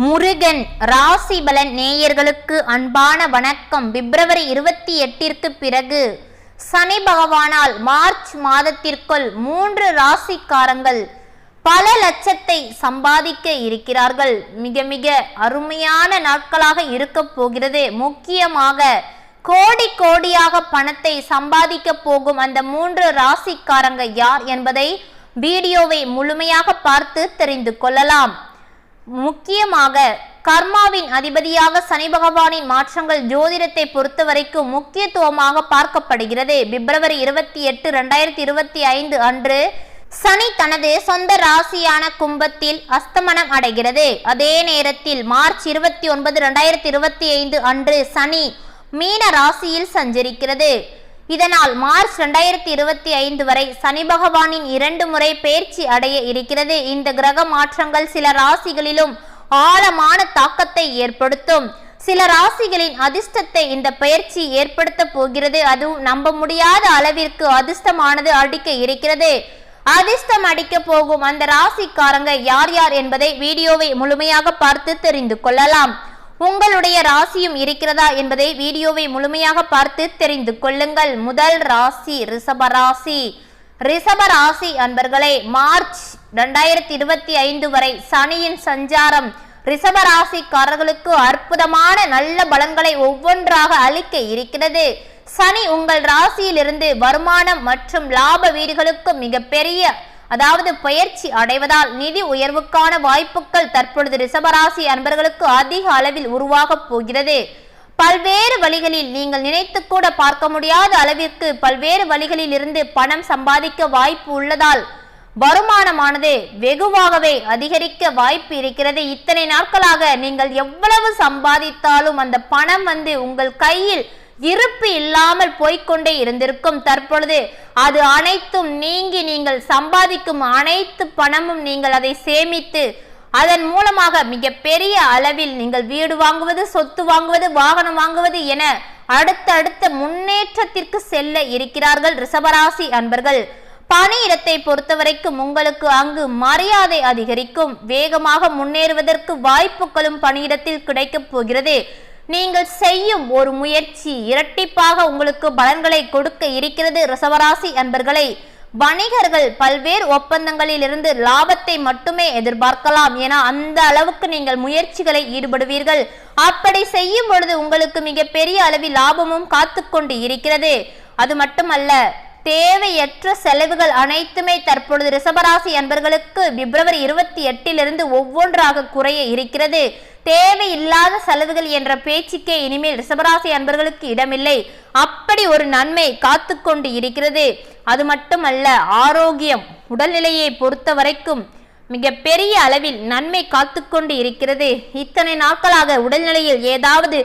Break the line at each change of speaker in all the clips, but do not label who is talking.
முருகன் ராசிபலன் நேயர்களுக்கு அன்பான வணக்கம். பிப்ரவரி இருபத்தி எட்டிற்கு பிறகு சனி பகவானால் மார்ச் மாதத்திற்குள் மூன்று ராசிக்காரங்கள் பல லட்சத்தை சம்பாதிக்க இருக்கிறார்கள். மிக மிக அருமையான நாட்களாக இருக்க போகிறது. முக்கியமாக கோடி கோடியாக பணத்தை சம்பாதிக்க போகும் அந்த மூன்று ராசிக்காரங்க யார் என்பதை வீடியோவை முழுமையாக பார்த்து தெரிந்து கொள்ளலாம். முக்கியமாக கர்மாவின் அதிபதியாக சனி பகவானின் மாற்றங்கள் ஜோதிடத்தை பொறுத்தவரைக்கும் முக்கியத்துவமாக பார்க்கப்படுகிறது. பிப்ரவரி இருபத்தி எட்டு ரெண்டாயிரத்தி இருபத்தி ஐந்து அன்று சனி தனது சொந்த ராசியான கும்பத்தில் அஸ்தமனம் அடைகிறது. அதே நேரத்தில் மார்ச் இருபத்தி ஒன்பது ரெண்டாயிரத்தி இருபத்தி ஐந்து அன்று சனி மீன ராசியில் சஞ்சரிக்கிறது. இதனால் மார்ச் ரெண்டாயிரத்தி இருபத்தி ஐந்து வரை சனி பகவானின் இரண்டு முறை பயிற்சி அடைய இருக்கிறது. இந்த கிரக மாற்றங்கள் சில ராசிகளிலும் ஆழமான தாக்கத்தை ஏற்படுத்தும். சில ராசிகளின் அதிர்ஷ்டத்தை இந்த பயிற்சி ஏற்படுத்த போகிறது. அதுவும் நம்ப முடியாத அளவிற்கு அதிர்ஷ்டமானது அடிக்க இருக்கிறது. அதிர்ஷ்டம் அடிக்க போகும் அந்த ராசிக்காரங்க யார் யார் என்பதை வீடியோவை முழுமையாக பார்த்து தெரிந்து கொள்ளலாம். உங்களுடைய ராசியும் இருக்கிறதா என்பதை வீடியோவை முழுமையாக பார்த்து தெரிந்து கொள்ளுங்கள். முதல் ராசி ரிசபராசி ரிசபராசி அன்பர்களே மார்ச் ரெண்டாயிரத்தி இருபத்தி ஐந்து வரை சனியின் சஞ்சாரம். ரிஷபராசிக்காரர்களுக்கு அற்புதமான நல்ல பலன்களை ஒவ்வொன்றாக அளிக்க இருக்கிறது. சனி உங்கள் ராசியிலிருந்து வருமானம் மற்றும் லாப வீடுகளுக்கு மிகப்பெரிய அதாவது பயிற்சி அடைவதால் நிதி உயர்வுக்கான வாய்ப்புகள் தற்பொழுது ரிஷபராசி அன்பர்களுக்கு அதிக அளவில் உருவாகப் போகிறது. பல்வேறு வழிகளில் நீங்கள் நினைத்து கூட பார்க்க முடியாத அளவிற்கு பல்வேறு வழிகளில் இருந்து பணம் சம்பாதிக்க வாய்ப்பு உள்ளதால் வருமானமானது வெகுவாகவே அதிகரிக்க வாய்ப்பு இருக்கிறது. இத்தனை நாட்களாக நீங்கள் எவ்வளவு சம்பாதித்தாலும் அந்த பணம் வந்து உங்கள் கையில் இருப்பு இல்லாமல் போய்கொண்டே இருந்திருக்கும் தற்பொழுது. அது அனைத்தும் நீங்கி நீங்கள் சம்பாதிக்கும் அனைத்து பணமும் நீங்கள் அதை சேமித்து அதன் மூலமாக மிக பெரிய அளவில் நீங்கள் வீடு வாங்குவது சொத்து வாங்குவது வாகனம் வாங்குவது என அடுத்தடுத்த முன்னேற்றத்திற்கு செல்ல இருக்கிறார்கள் ரிஷபராசி அன்பர்கள். பணியிடத்தை பொறுத்தவரைக்கும் உங்களுக்கு அங்கு மரியாதை அதிகரிக்கும். வேகமாக முன்னேறுவதற்கு வாய்ப்புகளும் பணியிடத்தில் கிடைக்கப் போகிறது. நீங்கள் செய்யும் ஒரு முயற்சி இரட்டிப்பாக உங்களுக்கு பலன்களை கொடுக்க இருக்கிறது ரிசவராசி அன்பர்களை. வணிகர்கள் பல்வேறு ஒப்பந்தங்களில் இருந்து லாபத்தை மட்டுமே எதிர்பார்க்கலாம் என அந்த அளவுக்கு நீங்கள் முயற்சிகளை ஈடுபடுவீர்கள். அப்படி செய்யும் பொழுது உங்களுக்கு மிக பெரிய அளவில் லாபமும் காத்து கொண்டு இருக்கிறது. அது மட்டுமல்ல தேவையற்ற செலவுகள் அனைத்துமே தற்பொழுது ரிசபராசி அன்பர்களுக்கு பிப்ரவரி இருபத்தி எட்டிலிருந்து ஒவ்வொன்றாக குறைய இருக்கிறது. தேவையில்லாத செலவுகள் என்ற பேச்சுக்கே இனிமேல் ரிஷபராசி அன்பர்களுக்கு இடமில்லை. அப்படி ஒரு நன்மை காத்து கொண்டு இருக்கிறது. அது மட்டுமல்ல ஆரோக்கியம் உடல்நிலையை பொறுத்த வரைக்கும் மிக பெரிய அளவில் நன்மை காத்து கொண்டு இருக்கிறது. இத்தனை நாட்களாக உடல்நிலையில் ஏதாவது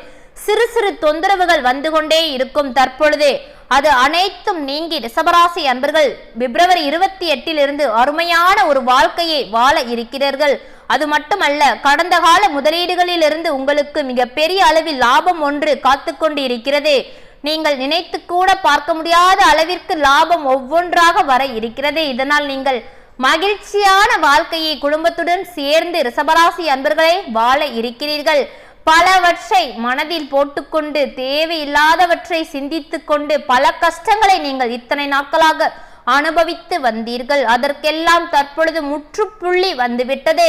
சிறு சிறு தொந்தரவுகள் வந்து கொண்டே இருக்கும் தற்பொழுது. அது அனைத்தும் நீங்கி ரிஷபராசி அன்பர்கள் பிப்ரவரி இருபத்தி எட்டிலிருந்து அருமையான ஒரு வாழ்க்கையை வாழ இருக்கிறீர்கள். அது மட்டுமல்ல கடந்த கால முதலீடுகளிலிருந்து உங்களுக்கு மிக பெரிய அளவில் லாபம் ஒன்று காத்து கொண்டு இருக்கிறது நீங்கள் நினைத்து கூட பார்க்க முடியாத அளவிற்கு லாபம் ஒவ்வொன்றாக வர இருக்கிறது. இதனால் நீங்கள் மகிழ்ச்சியான வாழ்க்கையை குடும்பத்துடன் சேர்ந்து ரிஷபராசி அன்பர்களே வாழ இருக்கிறீர்கள். பலவற்றை மனதில் போட்டுக்கொண்டு தேவையில்லாதவற்றை சிந்தித்து கொண்டு பல கஷ்டங்களை நீங்கள் இத்தனை நாட்களாக அனுபவித்து வந்தீர்கள். அதற்கெல்லாம் தற்பொழுது முற்றுப்புள்ளி வந்துவிட்டது.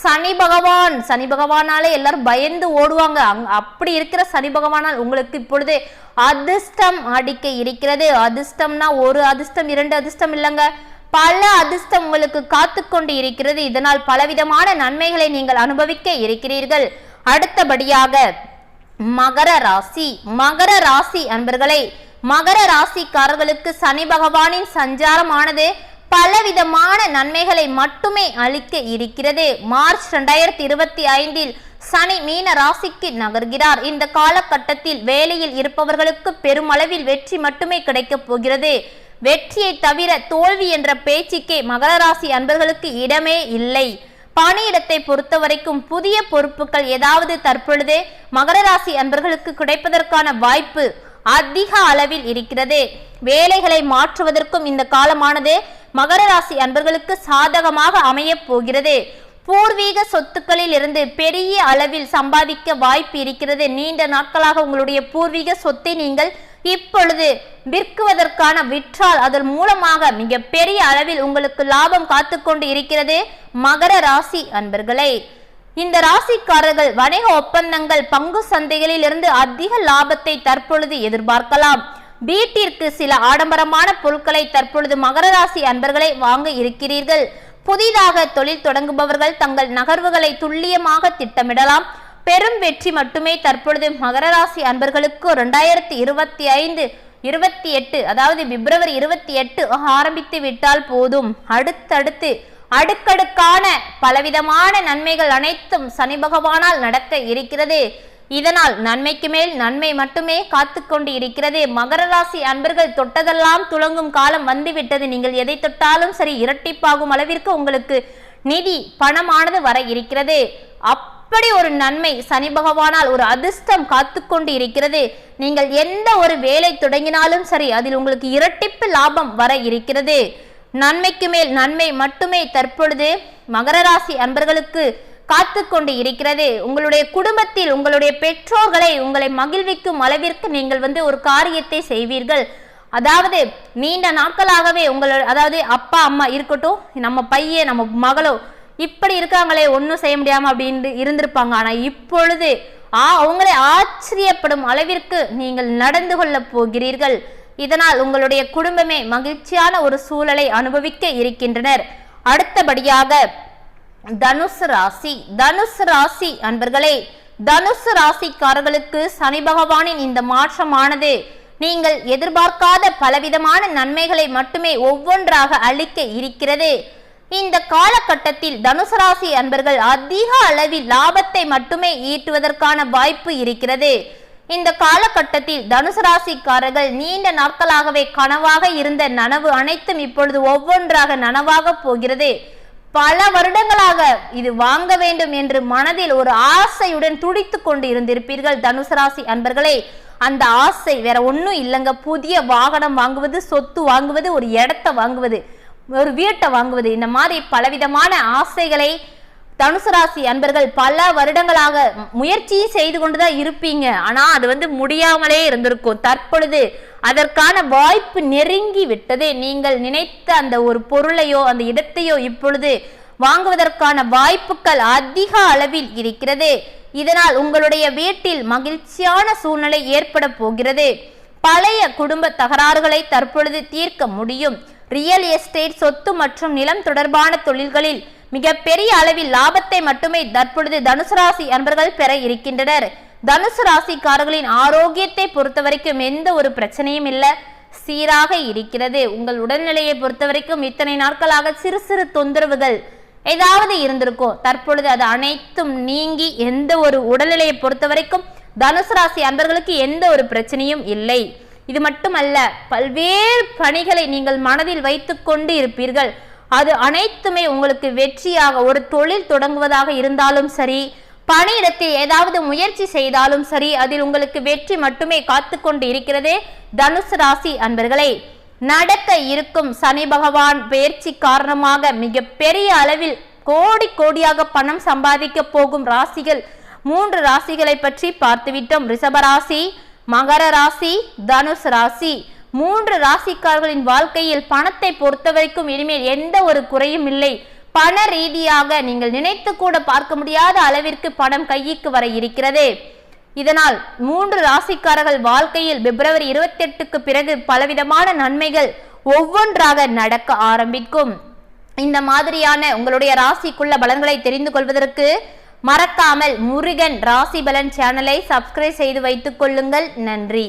சனி பகவான் சனி பகவானாலே எல்லாரும் பயந்து ஓடுவாங்க. அங் அப்படி இருக்கிற சனி பகவானால் உங்களுக்கு இப்பொழுது அதிர்ஷ்டம் அடிக்க இருக்கிறது. அதிர்ஷ்டம்னா ஒரு அதிர்ஷ்டம் இரண்டு அதிர்ஷ்டம் இல்லைங்க. பல அதிர்ஷ்டம் உங்களுக்கு காத்து கொண்டு இருக்கிறது. இதனால் பலவிதமான நன்மைகளை நீங்கள் அனுபவிக்க இருக்கிறீர்கள். அடுத்தபடியாக மகர ராசி. மகர ராசி அன்பர்களை மகர ராசிக்காரர்களுக்கு சனி பகவானின் சஞ்சாரமானது பலவிதமான நன்மைகளை மட்டுமே அளிக்க இருக்கிறது. மார்ச் ரெண்டாயிரத்தி இருபத்தி ஐந்தில் சனி மீன ராசிக்கு நகர்கிறார். இந்த காலகட்டத்தில் வேலையில் இருப்பவர்களுக்கு பெருமளவில் வெற்றி மட்டுமே கிடைக்கப் போகிறது. வெற்றியை தவிர தோல்வி என்ற பேச்சுக்கே மகர ராசி அன்பர்களுக்கு இடமே இல்லை. பணியிடத்தை பொறுத்தவரைக்கும் புதிய பொறுப்புகள் ஏதாவது தற்பொழுது மகர ராசி அன்பர்களுக்கு கிடைப்பதற்கான வாய்ப்பு அதிக அளவில் இருக்கிறது. வேலைகளை மாற்றுவதற்கும் இந்த காலமானது மகர ராசி அன்பர்களுக்கு சாதகமாக அமையப் போகிறது. பூர்வீக சொத்துக்களில் இருந்து பெரிய அளவில் சம்பாதிக்க வாய்ப்பு இருக்கிறது. நீண்ட நாட்களாக உங்களுடைய பூர்வீக சொத்தை நீங்கள் இப்பொழுது விற்குவதற்கான விற்றால் அதன் மூலமாக மிக பெரிய அளவில் உங்களுக்கு லாபம் காத்து கொண்டு இருக்கிறது மகர ராசி அன்பர்களே. இந்த ராசிக்காரர்கள் வணிக ஒப்பந்தங்கள் பங்கு சந்தைகளில் இருந்து அதிக லாபத்தை தற்பொழுது எதிர்பார்க்கலாம். வீட்டிற்கு சில ஆடம்பரமான பொருட்களை தற்பொழுது மகர ராசி அன்பர்களை வாங்க இருக்கிறீர்கள். புதிதாக தொழில் தொடங்குபவர்கள் தங்கள் நகர்வுகளை துல்லியமாக திட்டமிடலாம். பெரும் வெற்றி மட்டுமே தற்பொழுது மகர ராசி அன்பர்களுக்கு இரண்டாயிரத்தி இருபத்தி ஐந்து இருபத்தி எட்டு அதாவது பிப்ரவரி இருபத்தி எட்டு ஆரம்பித்து விட்டால் போதும். அடுத்தடுத்து அடுக்கடுக்கான பலவிதமான நன்மைகள் அனைத்தும் சனி பகவானால் நடக்க இருக்கிறது. இதனால் நன்மைக்கு மேல் நன்மை மட்டுமே காத்து கொண்டு இருக்கிறது. மகர ராசி அன்பர்கள் தொட்டதெல்லாம் துளங்கும் காலம் வந்துவிட்டது. நீங்கள் எதை தொட்டாலும் சரி இரட்டிப்பாகும் அளவிற்கு உங்களுக்கு நிதி பணமானது வர இருக்கிறது. அப்படி ஒரு நன்மை சனி பகவானால் ஒரு அதிர்ஷ்டம் காத்து கொண்டு இருக்கிறது. நீங்கள் எந்த ஒரு வேலை தொடங்கினாலும் சரி அதில் உங்களுக்கு இரட்டிப்பு லாபம் வர இருக்கிறது. நன்மைக்கு மேல் நன்மை மட்டுமே தற்பொழுது மகர ராசி அன்பர்களுக்கு காத்து கொண்டு இருக்கிறது. உங்களுடைய குடும்பத்தில் உங்களுடைய பெற்றோர்களை உங்களை மகிழ்விக்கும் அளவிற்கு நீங்கள் வந்து ஒரு காரியத்தை செய்வீர்கள். அதாவது நீண்ட நாட்களாகவே உங்களோட அதாவது அப்பா அம்மா இருக்கட்டும் நம்ம பையன் நம்ம மகளோ இப்படி இருக்காங்களே ஒன்றும் செய்ய முடியாம அப்படின்னு இருந்திருப்பாங்க. ஆனால் இப்பொழுது ஆ அவங்களே ஆச்சரியப்படும் அளவிற்கு நீங்கள் நடந்து கொள்ள போகிறீர்கள். இதனால் உங்களுடைய குடும்பமே மகிழ்ச்சியான ஒரு சூழலை அனுபவிக்க இருக்கின்றனர். அடுத்தபடியாக தனுசு ராசி. தனுசு ராசி அன்பர்களே தனுசு ராசிக்காரர்களுக்கு சனி பகவானின் இந்த மாற்றமானது நீங்கள் எதிர்பார்க்காத பலவிதமான நன்மைகளை மட்டுமே ஒவ்வொன்றாக அளிக்க இருக்கிறது. இந்த காலகட்டத்தில் தனுசு ராசி அன்பர்கள் அதிக அளவில் லாபத்தை மட்டுமே ஈட்டுவதற்கான வாய்ப்பு இருக்கிறது. இந்த காலகட்டத்தில் தனுசு ராசிக்காரர்கள் நீண்ட நாட்களாகவே கனவாக இருந்த நனவு அனைத்தும் இப்பொழுது ஒவ்வொன்றாக நனவாக போகிறது. பல வருடங்களாக இது வாங்க வேண்டும் என்று மனதில் ஒரு ஆசையுடன் துடித்து கொண்டு இருந்திருப்பீர்கள் தனுசு ராசி அன்பர்களே. அந்த ஆசை வேற ஒன்றும் இல்லைங்க. புதிய வாகனம் வாங்குவது சொத்து வாங்குவது ஒரு இடத்த வாங்குவது ஒரு வீட்டை வாங்குவது இந்த மாதிரி பலவிதமான ஆசைகளை தனுசு ராசி அன்பர்கள் பல வருடங்களாக முயற்சி செய்து கொண்டுதான் இருப்பீங்க. ஆனா அது வந்து முடியாமலே இருந்திருக்கும். தற்பொழுது அதற்கான வாய்ப்பு நெருங்கி விட்டது. நீங்கள் நினைத்த அந்த ஒரு பொருளையோ அந்த இடத்தையோ இப்பொழுது வாங்குவதற்கான வாய்ப்புகள் அதிக அளவில் இருக்கிறது. இதனால் உங்களுடைய வீட்டில் மகிழ்ச்சியான சூழ்நிலை ஏற்பட போகிறது. பழைய குடும்ப தகராறுகளை தற்பொழுது தீர்க்க முடியும். ரியல் எஸ்டேட் சொத்து மற்றும் நிலம் தொடர்பான தொழில்களில் மிக பெரிய அளவில் லாபத்தை மட்டுமே தற்பொழுது தனுசு ராசி அன்பர்கள் பெற இருக்கின்றனர். தனுசு ராசிக்காரர்களின் ஆரோக்கியத்தை பொறுத்த வரைக்கும் எந்த ஒரு பிரச்சனையும் இல்லை. சீராக இருக்கிறது. உங்கள் உடல்நிலையை பொறுத்த வரைக்கும் இத்தனை நாட்களாக சிறு சிறு தொந்தரவுகள் ஏதாவது இருந்திருக்கும் தற்பொழுது அது அனைத்தும் நீங்கி எந்த ஒரு உடல்நிலையை பொறுத்த வரைக்கும் தனுசு ராசி அன்பர்களுக்கு எந்த ஒரு பிரச்சனையும் இல்லை. இது மட்டுமல்ல பல்வேறு பணிகளை நீங்கள் மனதில் வைத்துக்கொண்டு இருப்பீர்கள். அது அனைத்துமே உங்களுக்கு வெற்றியாக ஒரு தொழில் தொடங்குவதாக இருந்தாலும் சரி பணியிடத்தில் ஏதாவது முயற்சி செய்தாலும் சரி அதில் உங்களுக்கு வெற்றி மட்டுமே காத்து கொண்டு இருக்கிறதே. தனுசு ராசி அன்பர்களே நடக்க இருக்கும் சனி பகவான் பயிற்சி காரணமாக மிக பெரிய அளவில் கோடி கோடியாக பணம் சம்பாதிக்க போகும் ராசிகள் மூன்று ராசிகளை பற்றி பார்த்துவிட்டோம். ரிஷபராசி மகர ராசி தனுசு ராசி. மூன்று ராசிக்காரர்களின் வாழ்க்கையில் பணத்தை பொறுத்தவரைக்கும் இனிமேல் எந்த ஒரு குறையும் இல்லை. பண ரீதியாக நீங்கள் நினைத்து கூட பார்க்க முடியாத அளவிற்கு பணம் கையிக்கு வர இருக்கிறது. இதனால் மூன்று ராசிக்காரர்கள் வாழ்க்கையில் பிப்ரவரி இருபத்தி எட்டுக்கு பிறகு பலவிதமான நன்மைகள் ஒவ்வொன்றாக நடக்க ஆரம்பிக்கும். இந்த மாதிரியான உங்களுடைய ராசிக்குள்ள பலன்களை தெரிந்து கொள்வதற்கு மறக்காமல் முருகன் ராசி பலன் சேனலை சப்ஸ்கிரைப் செய்து வைத்துக் கொள்ளுங்கள். நன்றி.